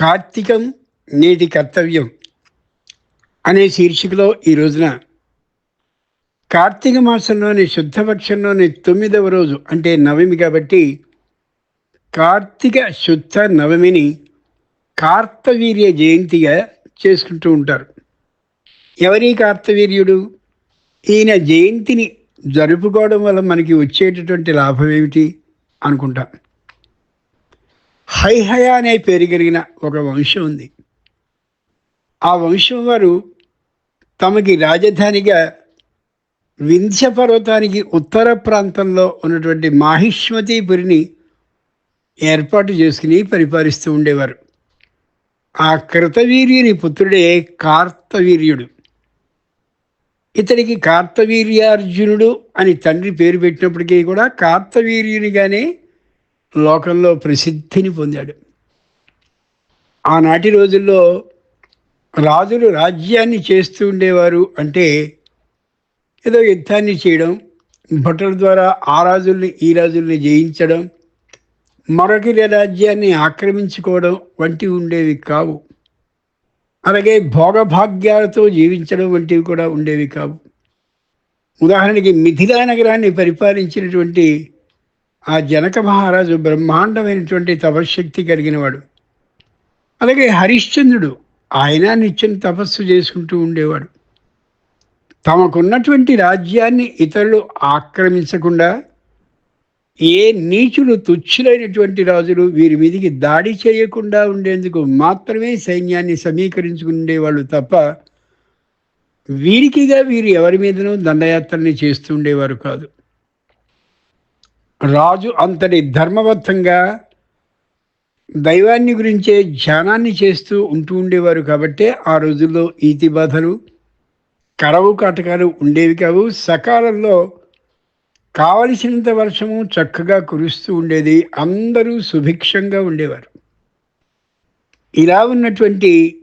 కార్తీకం నేటి కర్తవ్యం అనే శీర్షికలో ఈ రోజున కార్తీక మాసంలోని శుద్ధపక్షంలోని తొమ్మిదవ రోజు అంటే నవమి కాబట్టి కార్తీక శుద్ధ నవమిని కార్తవీర్య జయంతిగా చేసుకుంటూ ఉంటారు. ఎవరి కార్తవీర్యుడు? ఈయన జయంతిని జరుపుకోవడం వల్ల మనకి వచ్చేటటువంటి లాభం ఏమిటి అనుకుంటాం. హైహయ అనే పేరు కలిగిన ఒక వంశం ఉంది. ఆ వంశం వారు తమకి రాజధానిగా వింధ్య పర్వతానికి ఉత్తర ప్రాంతంలో ఉన్నటువంటి మాహిష్మతీపురిని ఏర్పాటు చేసుకుని పరిపాలిస్తూ ఉండేవారు. ఆ కృతవీర్యుని పుత్రుడే కార్తవీర్యుడు. ఇతడికి కార్తవీర్యార్జునుడు అని తండ్రి పేరు పెట్టినప్పటికీ కూడా కార్తవీర్యునిగానే లోకంలో ప్రసిద్ధిని పొందాడు. ఆనాటి రోజుల్లో రాజులు రాజ్యాన్ని చేస్తూ ఉండేవారు అంటే ఏదో యుద్ధాన్ని చేయడం భటుల ద్వారా ఆ రాజుల్ని ఈ రాజుల్ని జయించడం మరొకరి రాజ్యాన్ని ఆక్రమించుకోవడం వంటివి ఉండేవి కావు. అలాగే భోగభాగ్యాలతో జీవించడం వంటివి కూడా ఉండేవి కావు. ఉదాహరణకి మిథిలా నగరాన్ని పరిపాలించినటువంటి ఆ జనక మహారాజు బ్రహ్మాండమైనటువంటి తపశ్శక్తి కలిగినవాడు. అలాగే హరిశ్చంద్రుడు ఆయన నిత్యం తపస్సు చేసుకుంటూ ఉండేవాడు. తమకున్నటువంటి రాజ్యాన్ని ఇతరులు ఆక్రమించకుండా ఏ నీచులు తుచ్చులైనటువంటి రాజులు వీరి మీదికి దాడి చేయకుండా ఉండేందుకు మాత్రమే సైన్యాన్ని సమీకరించుకుండేవాళ్ళు తప్ప వీరికిగా వీరు ఎవరి మీదనూ దండయాత్రని చేస్తూ ఉండేవారు కాదు. రాజు అంతటి ధర్మబద్ధంగా దైవాన్ని గురించే ధ్యానాన్ని చేస్తూ ఉంటూ ఉండేవారు కాబట్టే ఆ రోజుల్లో ఈతి బాధలు కరవు కాటకాలు ఉండేవి కావు. సకాలంలో కావలసినంత వర్షము చక్కగా కురుస్తూ ఉండేది. అందరూ సుభిక్షంగా ఉండేవారు. ఇలా ఉన్నటువంటి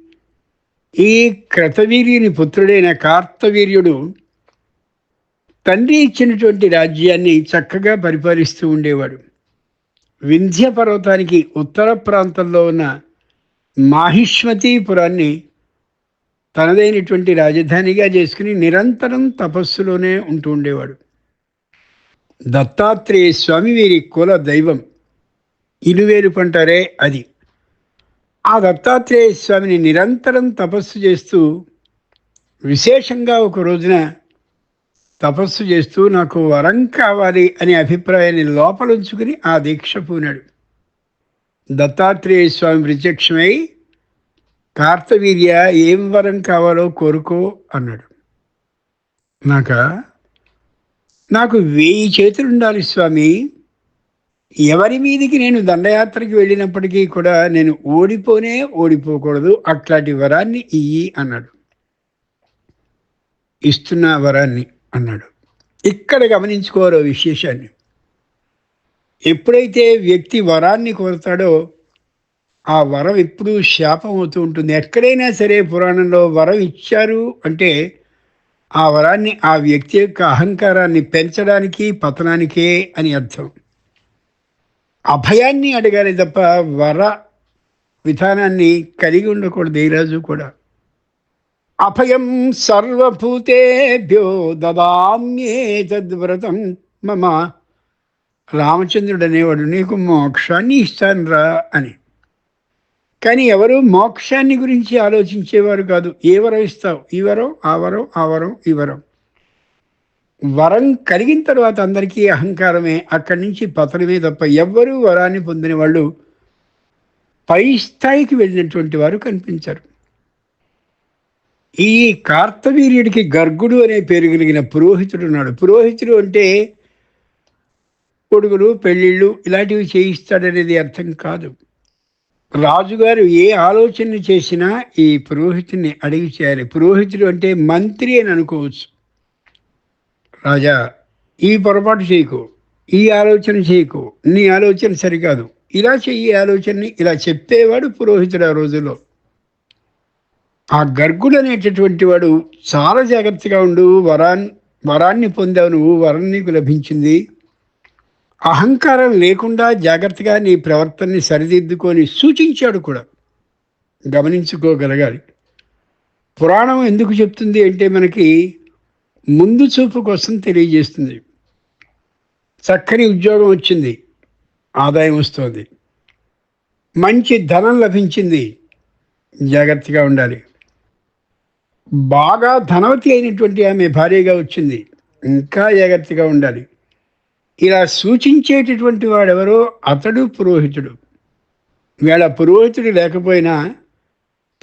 ఈ క్రతవీర్యుని పుత్రుడైన కార్తవీర్యుడు తండ్రి ఇచ్చినటువంటి రాజ్యాన్ని చక్కగా పరిపాలిస్తూ ఉండేవాడు. వింధ్య పర్వతానికి ఉత్తర ప్రాంతంలో ఉన్న మాహిష్మతీపురాన్ని తనదైనటువంటి రాజధానిగా చేసుకుని నిరంతరం తపస్సులోనే ఉంటూ ఉండేవాడు. దత్తాత్రేయ స్వామి వీరి కుల దైవం ఇనువేరు పంటారే అది. ఆ దత్తాత్రేయ స్వామిని నిరంతరం తపస్సు చేస్తూ విశేషంగా ఒక రోజున తపస్సు చేస్తూ నాకు వరం కావాలి అనే అభిప్రాయాన్ని లోపలుంచుకుని ఆ దీక్ష పూనాడు. దత్తాత్రేయ స్వామి ప్రత్యక్షమై కార్తవీర్య ఏం వరం కావాలో కోరుకో అన్నాడు. నాక నాకు వెయ్యి చేతులు ఉండాలి స్వామి. ఎవరి మీదికి నేను దండయాత్రకి వెళ్ళినప్పటికీ కూడా నేను ఓడిపోనే ఓడిపోకూడదు అట్లాంటి వరాన్ని ఇయ్యి అన్నాడు. ఇస్తున్న వరాన్ని అన్నాడు. ఇక్కడ గమనించుకోరు విశేషాన్ని. ఎప్పుడైతే వ్యక్తి వరాన్ని కోరుతాడో ఆ వరం ఎప్పుడు శాపం అవుతూ ఉంటుంది. ఎక్కడైనా సరే పురాణంలో వరం ఇచ్చారు అంటే ఆ వరాన్ని ఆ వ్యక్తి యొక్క అహంకారాన్ని పెంచడానికి పతనానికే అని అర్థం. అభయాన్ని అడగాలి తప్ప వర విధానాన్ని కలిగి ఉండకూడదు ఈ కూడా. అభయం సర్వభూతేభ్యో దదామ్యే తద్వ్రతం. మమ రామచంద్రుడు అనేవాడు నీకు మోక్షాన్ని ఇస్తానురా అని. కానీ ఎవరు మోక్షాన్ని గురించి ఆలోచించేవారు కాదు. ఏ వరం ఇస్తావు? ఈ వరం ఆ వరం ఆ వరం ఈ వరం. వరం కలిగిన తర్వాత అందరికీ అహంకారమే. అక్కడి నుంచి పతనమే తప్ప ఎవ్వరూ వరాన్ని పొందిన వాళ్ళు పై స్థాయికి వెళ్ళినటువంటి వారు కనిపించరు. ఈ కార్తవీర్యుడికి గర్గుడు అనే పేరు కలిగిన పురోహితుడు ఉన్నాడు. పురోహితుడు అంటే కొడుకులు పెళ్ళిళ్ళు ఇలాంటివి చేయిస్తాడనేది అర్థం కాదు. రాజుగారు ఏ ఆలోచన చేసినా ఈ పురోహితుడిని అడిగి చేయాలి. పురోహితుడు అంటే మంత్రి అని అనుకోవచ్చు. రాజా ఈ పొరపాటు చేయకు. ఈ ఆలోచన చేయకు. నీ ఆలోచన సరికాదు. ఇలా చెయ్యి ఆలోచనని ఇలా చెప్పేవాడు పురోహితుడు ఆ రోజుల్లో. ఆ గర్గుడు అనేటటువంటి వాడు చాలా జాగ్రత్తగా ఉండు వరాన్ వరాన్ని పొందావు నువ్వు వరం నీకు లభించింది. అహంకారం లేకుండా జాగ్రత్తగా నీ ప్రవర్తనని సరిదిద్దుకొని సూచించాడు కూడా. గమనించుకోగలగాలి. పురాణం ఎందుకు చెప్తుంది అంటే మనకి ముందు చూపు కోసం తెలియజేస్తుంది. చక్కని ఉద్యోగం వచ్చింది. ఆదాయం వస్తుంది. మంచి ధనం లభించింది. జాగ్రత్తగా ఉండాలి. బాగా ధనవతి అయినటువంటి ఆమె భార్యగా వచ్చింది. ఇంకా జాగ్రత్తగా ఉండాలి. ఇలా సూచించేటటువంటి వాడెవరో అతడు పురోహితుడు. వీళ్ళ పురోహితుడు లేకపోయినా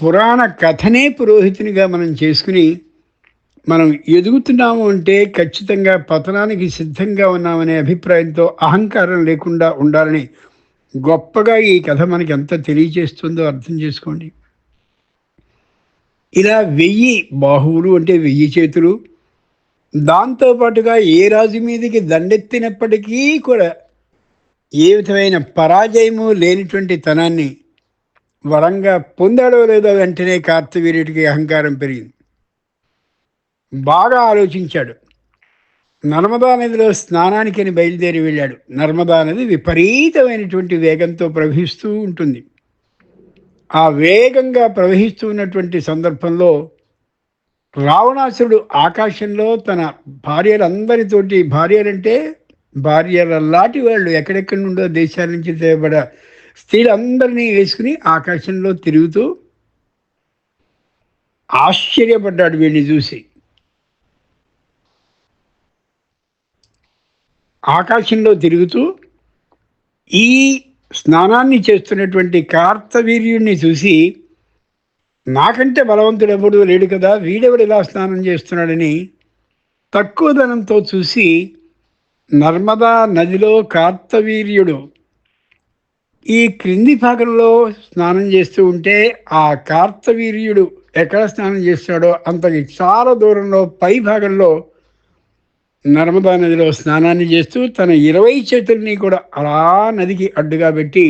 పురాణ కథనే పురోహితునిగా మనం చేసుకుని మనం ఎదుగుతున్నాము అంటే ఖచ్చితంగా పతనానికి సిద్ధంగా ఉన్నామనే అభిప్రాయంతో అహంకారం లేకుండా ఉండాలని గొప్పగా ఈ కథ మనకి ఎంత తెలియజేస్తుందో అర్థం చేసుకోండి. ఇలా వెయ్యి బాహువులు అంటే వెయ్యి చేతులు. దాంతోపాటుగా ఏ రాజు మీదకి దండెత్తినప్పటికీ కూడా ఏ విధమైన పరాజయము లేనిటువంటి తనాన్ని వరంగా పొందాడో లేదో వెంటనే కార్తవీర్యుడికి అహంకారం పెరిగింది. బాగా ఆలోచించాడు. నర్మదా నదిలో స్నానానికి అని బయలుదేరి వెళ్ళాడు. నర్మదా నది విపరీతమైనటువంటి వేగంతో ప్రవహిస్తూ ఉంటుంది. ఆ వేగంగా ప్రవహిస్తూ ఉన్నటువంటి సందర్భంలో రావణాసురుడు ఆకాశంలో తన భార్యలందరితోటి భార్యలంటే భార్యలలాంటి వాళ్ళు ఎక్కడెక్కడి నుండో దేశాల నుంచి తేబడ స్త్రీలందరినీ వేసుకుని ఆకాశంలో తిరుగుతూ ఆశ్చర్యపడ్డాడు వీడిని చూసి. ఆకాశంలో తిరుగుతూ ఈ స్నానాన్ని చేస్తున్నటువంటి కార్తవీర్యుణ్ణి చూసి నాకంటే బలవంతుడు ఎవడు లేడు కదా వీడెవడు ఇలా స్నానం చేస్తున్నాడని తక్కువ ధనంతో చూసి నర్మదా నదిలో కార్తవీర్యుడు ఈ క్రింది భాగంలో స్నానం చేస్తూ ఉంటే ఆ కార్తవీర్యుడు ఎక్కడ స్నానం చేస్తాడో అంతకి చాలా దూరంలో పై భాగంలో నర్మదా నదిలో స్నానాన్ని చేస్తూ తన ఇరవై చేతుల్ని కూడా అలా నదికి అడ్డుగా పెట్టి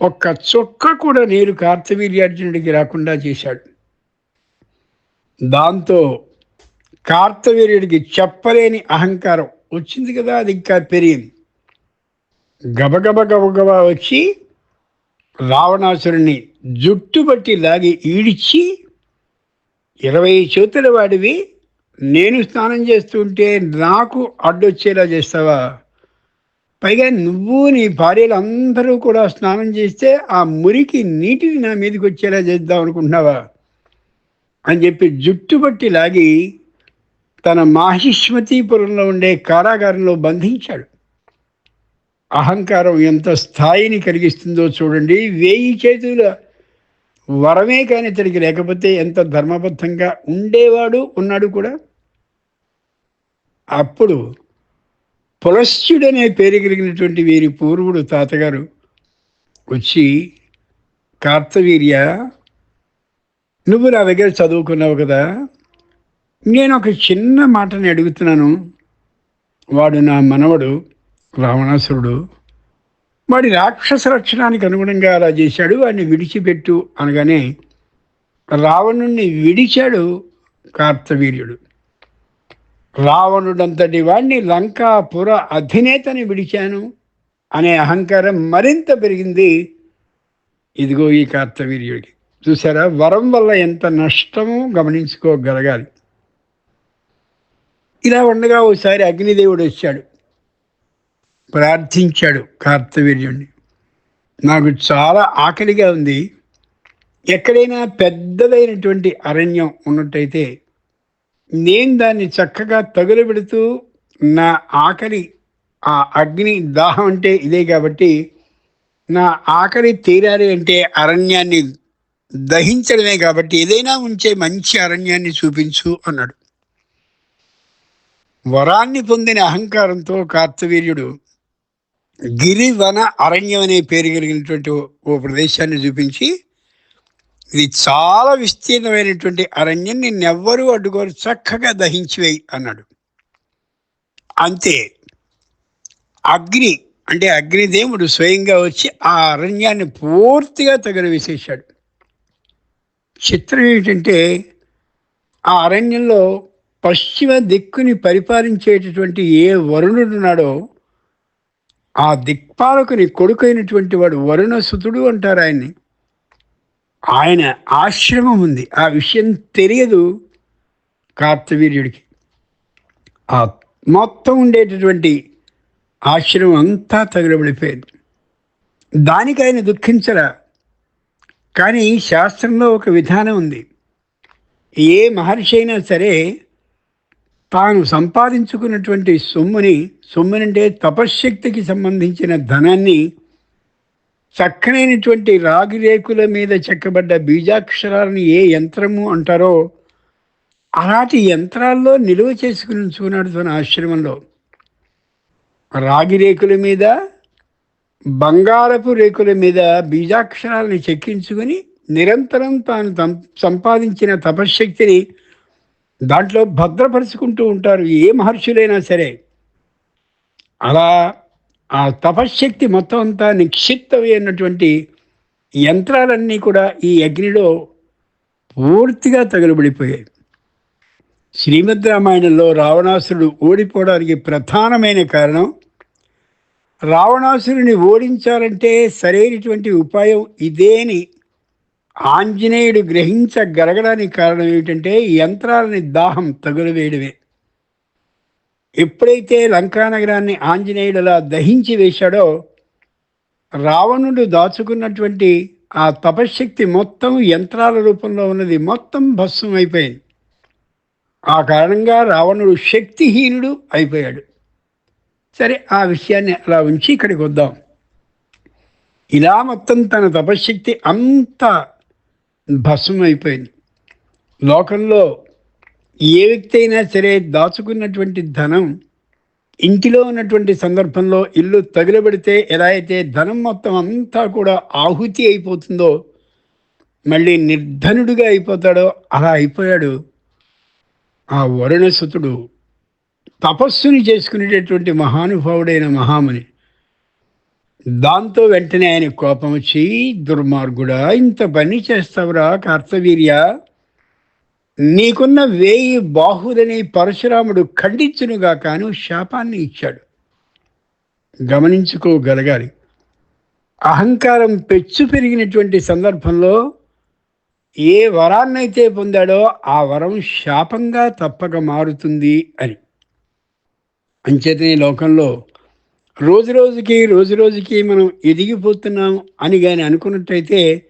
ఒక్క చొక్క కూడా నీరు కార్తవీర్యార్జునుడికి రాకుండా చేశాడు. దాంతో కార్తవీర్యుడికి చెప్పలేని అహంకారం వచ్చింది కదా అది ఇంకా పెరిగింది. గబగబ గబగబా వచ్చి రావణాసురుణ్ణి జుట్టు బట్టి లాగి ఈడ్చి ఇరవై చేతుల వాడివి నేను స్నానం చేస్తుంటే నాకు అడ్డొచ్చేలా చేస్తావా? పైగా నువ్వు నీ భార్యలు అందరూ కూడా స్నానం చేస్తే ఆ మురికి నీటిని నా మీదకి వచ్చేలా చేద్దాం అనుకుంటున్నావా? అని చెప్పి జుట్టు బట్టి లాగి తన మాహిష్మతీపురంలో ఉండే కారాగారంలో బంధించాడు. అహంకారం ఎంత స్థాయిని కలిగిస్తుందో చూడండి. వేయి చేతుల వరమే కానీ ఇతడికి లేకపోతే ఎంత ధర్మబద్ధంగా ఉండేవాడు ఉన్నాడు కూడా? అప్పుడు పులశ్చుడనే పేరు కలిగినటువంటి వీరి పూర్వుడు తాతగారు వచ్చి కార్తవీర్య నువ్వు నా దగ్గర చదువుకున్నావు కదా? నేను ఒక చిన్న మాటని అడుగుతున్నాను. వాడు నా మనవడు రావణాసురుడు. వాడి రాక్షస రక్షణానికి అనుగుణంగా అలా చేశాడు వాడిని విడిచిపెట్టు అనగానే రావణుణ్ణి విడిచాడు కార్తవీర్యుడు. రావణుడంతటి వాణ్ణి లంకాపుర అధినేతని విడిచాను అనే అహంకారం మరింత పెరిగింది. ఇదిగో ఈ కార్తవీర్యుడికి. చూసారా వరం వల్ల ఎంత నష్టమో గమనించుకోగలగాలి. ఇలా ఉండగా ఒకసారి అగ్నిదేవుడు వచ్చాడు. ప్రార్థించాడు కార్తవీర్యుణ్ణి. నాకు చాలా ఆకలిగా ఉంది. ఎక్కడైనా పెద్దదైనటువంటి అరణ్యం ఉన్నట్టయితే నేను దాన్ని చక్కగా తగులబెడుతూ నా ఆకలి ఆ అగ్ని దాహం అంటే ఇదే కాబట్టి నా ఆకలి తీరాలి అంటే అరణ్యాన్ని దహించడమే కాబట్టి ఏదైనా ఉంచే మంచి అరణ్యాన్ని చూపించు అన్నాడు. వరాన్ని పొందిన అహంకారంతో కార్తవీర్యుడు గిరివన అరణ్యం అనే పేరు కలిగినటువంటి ఓ ప్రదేశాన్ని చూపించి ఇది చాలా విస్తీర్ణమైనటువంటి అరణ్యం నిన్నెవ్వరూ అడ్డుకోరు చక్కగా దహించివేయి అన్నాడు. అంతే. అగ్ని అంటే అగ్నిదేవుడు స్వయంగా వచ్చి ఆ అరణ్యాన్ని పూర్తిగా తగలవేసేసాడు చిత్రం ఏమిటంటే ఆ అరణ్యంలో పశ్చిమ దిక్కుని పరిపాలించేటటువంటి ఏ వరుణుడున్నాడో ఆ దిక్పాలకుని కొడుకైనటువంటి వాడు వరుణసుతుడు అంటారు ఆయన్ని. ఆయన ఆశ్రమం ఉంది. ఆ విషయం తెలియదు కార్తవీర్యుడికి. ఆ మొత్తం ఉండేటటువంటి ఆశ్రమం అంతా తగులబడిపోయింది. దానికి ఆయన దుఃఖించరా కానీ శాస్త్రంలో ఒక విధానం ఉంది. ఏ మహర్షి అయినా సరే తాను సంపాదించుకున్నటువంటి సొమ్ముని సొమ్మునంటే తపశ్శక్తికి సంబంధించిన ధనాన్ని చక్కనైనటువంటి రాగి రేకుల మీద చెక్కబడ్డ బీజాక్షరాలను ఏ యంత్రము అంటారో అలాంటి యంత్రాల్లో నిలువ చేసుకుని ఉంచుకున్నాడు తన ఆశ్రమంలో రాగి రేకుల మీద బంగారపు రేకుల మీద బీజాక్షరాలను చెక్కించుకొని నిరంతరం తాను సంపాదించిన తపశ్శక్తిని దాంట్లో భద్రపరుచుకుంటూ ఉంటారు ఏ మహర్షులైనా సరే. అలా ఆ తపశ్శక్తి మొత్తం అంతా నిక్షిప్తమైనటువంటి యంత్రాలన్నీ కూడా ఈ అగ్నిలో పూర్తిగా తగులుబడిపోయాయి. శ్రీమద్ రామాయణంలో రావణాసురుడు ఓడిపోవడానికి ప్రధానమైన కారణం రావణాసురుని ఓడించాలంటే సరైనటువంటి ఉపాయం ఇదేని ఆంజనేయుడు గ్రహించగలగడానికి కారణం ఏమిటంటే యంత్రాలని దాహం తగులవేయడమే. ఎప్పుడైతే లంకానగరాన్ని నగరాన్ని అలా దహించి వేశాడో రావణుడు దాచుకున్నటువంటి ఆ తపశ్శక్తి మొత్తం యంత్రాల రూపంలో ఉన్నది మొత్తం భస్మం అయిపోయింది. ఆ కారణంగా రావణుడు శక్తిహీనుడు అయిపోయాడు. సరే ఆ విషయాన్ని అలా ఉంచి ఇక్కడికి వద్దాం. ఇలా మొత్తం తన తపశ్శక్తి అంత భస్మం అయిపోయింది. లోకంలో ఏ వ్యక్తి అయినా సరే దాచుకున్నటువంటి ధనం ఇంటిలో ఉన్నటువంటి సందర్భంలో ఇల్లు తగిలబడితే ఎలా అయితే ధనం మొత్తం అంతా కూడా ఆహుతి అయిపోతుందో మళ్ళీ నిర్ధనుడిగా అయిపోతాడో అలా అయిపోయాడు ఆ వరుణసుతుడు తపస్సుని చేసుకునేటటువంటి మహానుభావుడైన మహాముని. దాంతో వెంటనే ఆయన కోపం వచ్చి దుర్మార్గుడా ఇంత పని చేస్తావురా కార్తవీర్య నీకున్న వేయి బాహులని పరశురాముడు ఖండించునుగా కాను శాపాన్ని ఇచ్చాడు. గమనించుకోగలగాలి. అహంకారం పెచ్చు పెరిగినటువంటి సందర్భంలో ఏ వరాన్నైతే పొందాడో ఆ వరం శాపంగా తప్పక మారుతుంది అని. అంచేతనే లోకంలో రోజు రోజుకి రోజు రోజుకి మనం ఎదిగిపోతున్నాం అని కానీ అనుకున్నట్టయితే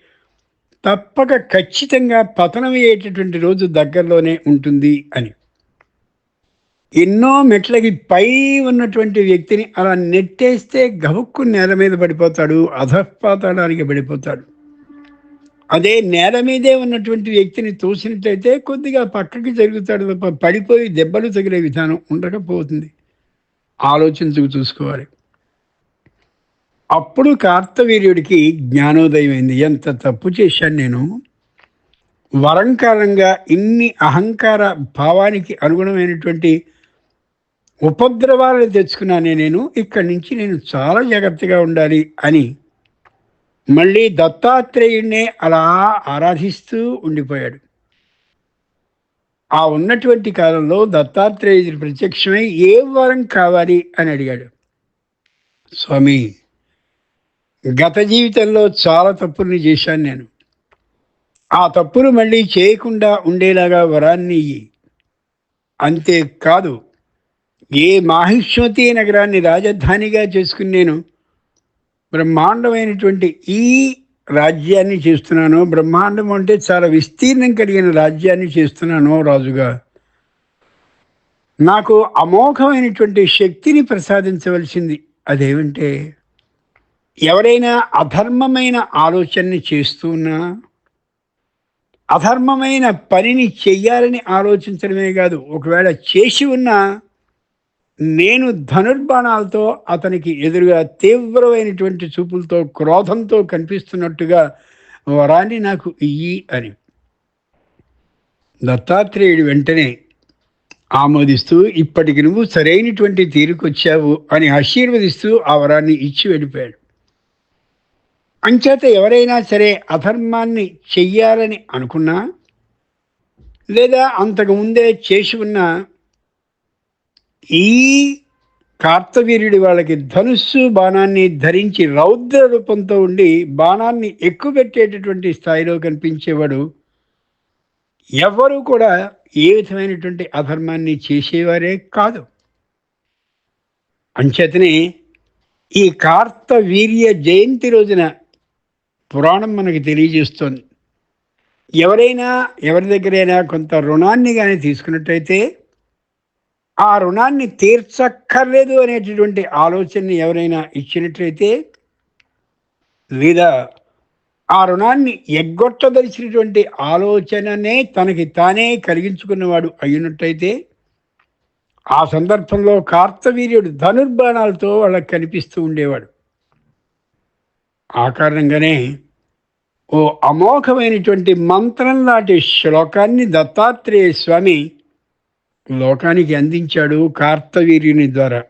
తప్పక ఖచ్చితంగా పతనం అయ్యేటటువంటి రోజు దగ్గరలోనే ఉంటుంది అని. ఎన్నో మెట్లకి పై ఉన్నటువంటి వ్యక్తిని అలా నెట్టేస్తే గబుక్కు నేల మీద పడిపోతాడు అధపాతాడానికి పడిపోతాడు. అదే నేల మీదే ఉన్నటువంటి వ్యక్తిని తోసినట్లయితే కొద్దిగా పక్కకి జరుగుతాడు తప్ప పడిపోయి దెబ్బలు తగిలే విధానం ఉండకపోతుంది. ఆలోచించుకు చూసుకోవాలి. అప్పుడు కార్తవీర్యుడికి జ్ఞానోదయం అయింది ఎంత తప్పు చేశాను నేను? వరంకారంగా ఇన్ని అహంకార భావానికి అనుగుణమైనటువంటి ఉపద్రవాలను తెచ్చుకున్నానే నేను ఇక్కడి నుంచి నేను చాలా జాగ్రత్తగా ఉండాలి అని మళ్ళీ దత్తాత్రేయుడినే అలా ఆరాధిస్తూ ఉండిపోయాడు. ఆ ఉన్నటువంటి కాలంలో దత్తాత్రేయుడు ప్రత్యక్షమై ఏ వరం కావాలి అని అడిగాడు. స్వామి గత జీవితంలో చాలా తప్పుల్ని చేశాను నేను. ఆ తప్పులు మళ్ళీ చేయకుండా ఉండేలాగా వరాన్ని అంతేకాదు ఏ మాహిష్మతి నగరాన్ని రాజధానిగా చేసుకుని నేను బ్రహ్మాండమైనటువంటి ఈ రాజ్యాన్ని చేస్తున్నాను బ్రహ్మాండం అంటే చాలా విస్తీర్ణం కలిగిన రాజ్యాన్ని చేస్తున్నాను రాజుగా నాకు అమోఘమైనటువంటి శక్తిని ప్రసాదించవలసింది అదేమంటే ఎవరైనా అధర్మమైన ఆలోచనని చేస్తున్నా అధర్మమైన పనిని చెయ్యాలని ఆలోచించడమే కాదు ఒకవేళ చేసి ఉన్నా నేను ధనుర్బాణాలతో అతనికి ఎదురుగా తీవ్రమైనటువంటి చూపులతో క్రోధంతో కనిపిస్తున్నట్టుగా వరాన్ని నాకు ఇయ్యి అని. దత్తాత్రేయుడు వెంటనే ఆమోదిస్తూ ఇప్పటికి నువ్వు సరైనటువంటి తీరుకొచ్చావు అని ఆశీర్వదిస్తూ ఆ వరాన్ని ఇచ్చి వెళ్ళిపోయాడు. అంచేత ఎవరైనా సరే అధర్మాన్ని చెయ్యాలని అనుకున్నా లేదా అంతకు ముందే చేసి ఉన్న ఈ కార్తవీర్యుడి వాళ్ళకి ధనుస్సు బాణాన్ని ధరించి రౌద్ర రూపంతో ఉండి బాణాన్ని ఎక్కువ పెట్టేటటువంటి స్థాయిలో కనిపించేవాడు ఎవరు కూడా ఏ విధమైనటువంటి అధర్మాన్ని చేసేవారే కాదు. అంచేతనే ఈ కార్తవీర్య జయంతి రోజున పురాణం మనకి తెలియజేస్తుంది. ఎవరైనా ఎవరి దగ్గరైనా కొంత రుణాన్ని కానీ తీసుకున్నట్టయితే ఆ రుణాన్ని తీర్చక్కర్లేదు అనేటటువంటి ఆలోచనని ఎవరైనా ఇచ్చినట్లయితే లేదా ఆ రుణాన్ని ఎగ్గొట్టదలిచినటువంటి ఆలోచననే తనకి తానే కలిగించుకున్నవాడు అయినట్టయితే ఆ సందర్భంలో కార్తవీర్యుడు ధనుర్బాణాలతో వాళ్ళకి కనిపిస్తూ ఉండేవాడు. ఆ కారణంగానే ఓ అమోఘమైనటువంటి మంత్రం లాంటి శ్లోకాన్ని దత్తాత్రేయ స్వామి లోకానికి అందించాడు కార్తవీర్యుని ద్వారా.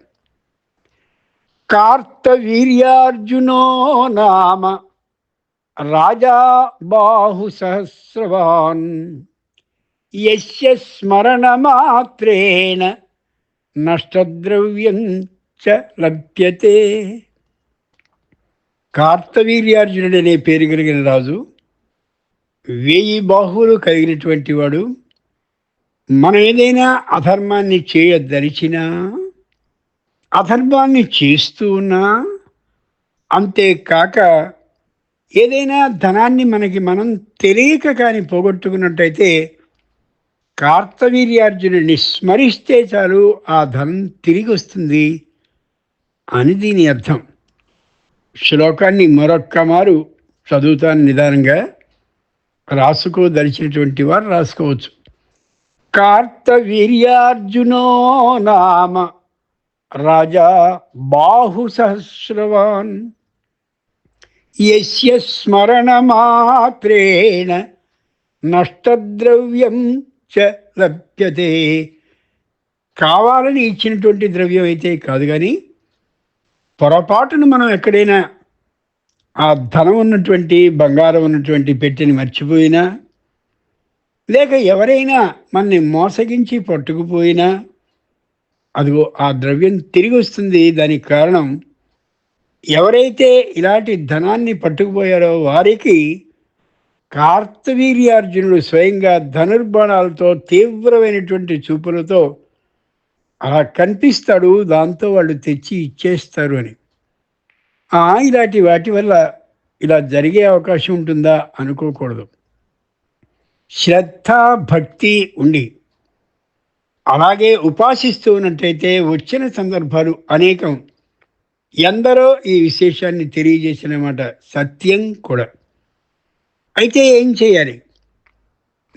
కార్తవీర్యార్జునో నామ రాజా బాహు సహస్రవాన్ యస్య స్మరణమాత్రేణ నష్టద్రవ్యం చ లభ్యతే. కార్తవీర్యార్జునుడు అనే పేరు కలిగిన రాజు వేయి బాహువులు కలిగినటువంటి వాడు. మనం ఏదైనా అధర్మాన్ని చేయదలిచినా అధర్మాన్ని చేస్తూ ఉన్నా అంతేకాక ఏదైనా ధనాన్ని మనకి మనం తెలియక కానీ పోగొట్టుకున్నట్టయితే కార్తవీర్యార్జునుడిని స్మరిస్తే చాలు ఆ ధనం తిరిగి వస్తుంది అని దీని అర్థం. శ్లోకాన్ని మరొక్క మారు చదువుతాను నిదానంగా. రాసుకోదలిచినటువంటి వారు రాసుకోవచ్చు. కార్తవీర్యార్జునో నామ రాజా బాహు సహస్రవాన్ యస్య స్మరణమాత్రేణ నష్టద్రవ్యం చ లభ్యతే. కావాలని ఇచ్చినటువంటి ద్రవ్యం అయితే కాదు కానీ పొరపాటును మనం ఎక్కడైనా ఆ ధనం ఉన్నటువంటి బంగారం ఉన్నటువంటి పెట్టిని మర్చిపోయినా లేక ఎవరైనా మనని మోసగించి పట్టుకుపోయినా అదిగో ఆ ద్రవ్యం తిరిగి వస్తుంది. దానికి కారణం ఎవరైతే ఇలాంటి ధనాన్ని పట్టుకుపోయారో వారికి కార్తవీర్యార్జునుడు స్వయంగా ధనుర్బాణాలతో తీవ్రమైనటువంటి చూపులతో అలా కనిపిస్తాడు దాంతో వాళ్ళు తెచ్చి ఇచ్చేస్తారు అని. ఇలాంటి వాటి వల్ల ఇలా జరిగే అవకాశం ఉంటుందా అనుకోకూడదు. శ్రద్ధ భక్తి ఉండి అలాగే ఉపాసిస్తూ ఉన్నట్టయితే వచ్చిన సందర్భాలు అనేకం. ఎందరో ఈ విశేషాన్ని తెలియజేసిన మాట సత్యం కూడా. అయితే ఏం చేయాలి?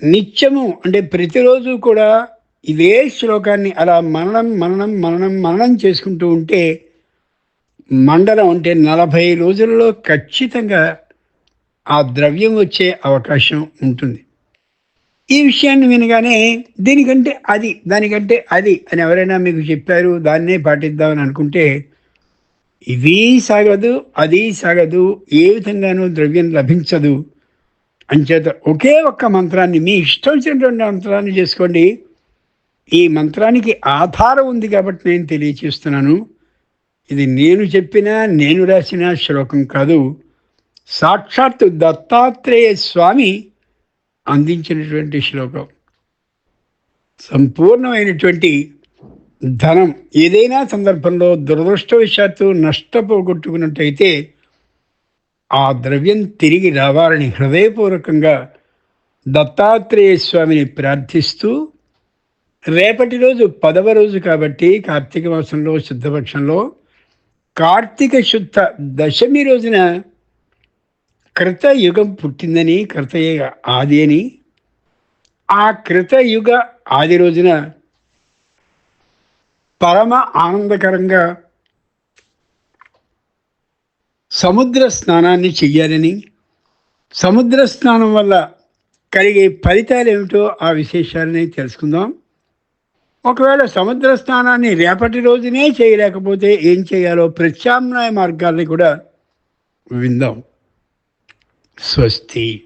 నిత్యము అంటే ప్రతిరోజు కూడా ఇదే శ్లోకాన్ని అలా మననం మననం మననం మననం చేసుకుంటూ ఉంటే మండలం అంటే నలభై రోజుల్లో ఖచ్చితంగా ఆ ద్రవ్యం వచ్చే అవకాశం ఉంటుంది. ఈ విషయాన్ని వినగానే దీనికంటే అది దానికంటే అది అని ఎవరైనా మీకు చెప్పారు దాన్నే పాటిద్దామని అనుకుంటే ఇది సాగదు అది సాగదు ఏ విధంగానూ ద్రవ్యం లభించదు. అంచేత ఒకే ఒక్క మంత్రాన్ని మీ ఇష్టం వచ్చినటువంటి మంత్రాన్ని చేసుకోండి. ఈ మంత్రానికి ఆధారం ఉంది కాబట్టి నేను తెలియచేస్తున్నాను. ఇది నేను చెప్పిన నేను రాసిన శ్లోకం కాదు. సాక్షాత్తు దత్తాత్రేయ స్వామి అందించినటువంటి శ్లోకం. సంపూర్ణమైనటువంటి ధనం. ఏదైనా సందర్భంలో దురదృష్టవశాత్తు నష్టపోగొట్టుకున్నట్టయితే ఆ ద్రవ్యం తిరిగి రావాలని హృదయపూర్వకంగా దత్తాత్రేయ స్వామిని ప్రార్థిస్తూ రేపటి రోజు పదవ రోజు కాబట్టి కార్తీక మాసంలో శుద్ధపక్షంలో కార్తీక శుద్ధ దశమి రోజున కృతయుగం పుట్టిందని కృతయుగ ఆది అని ఆ కృతయుగ ఆది రోజున పరమ ఆనందకరంగా సముద్ర స్నానాన్ని చెయ్యాలని సముద్ర స్నానం వల్ల కలిగే ఫలితాలు ఏమిటో ఆ విశేషాలని తెలుసుకుందాం. ఒకవేళ సముద్ర స్నానాన్ని రేపటి రోజునే చేయలేకపోతే ఏం చేయాలో ప్రత్యామ్నాయ మార్గాల్ని కూడా విందాం. స్వస్తి.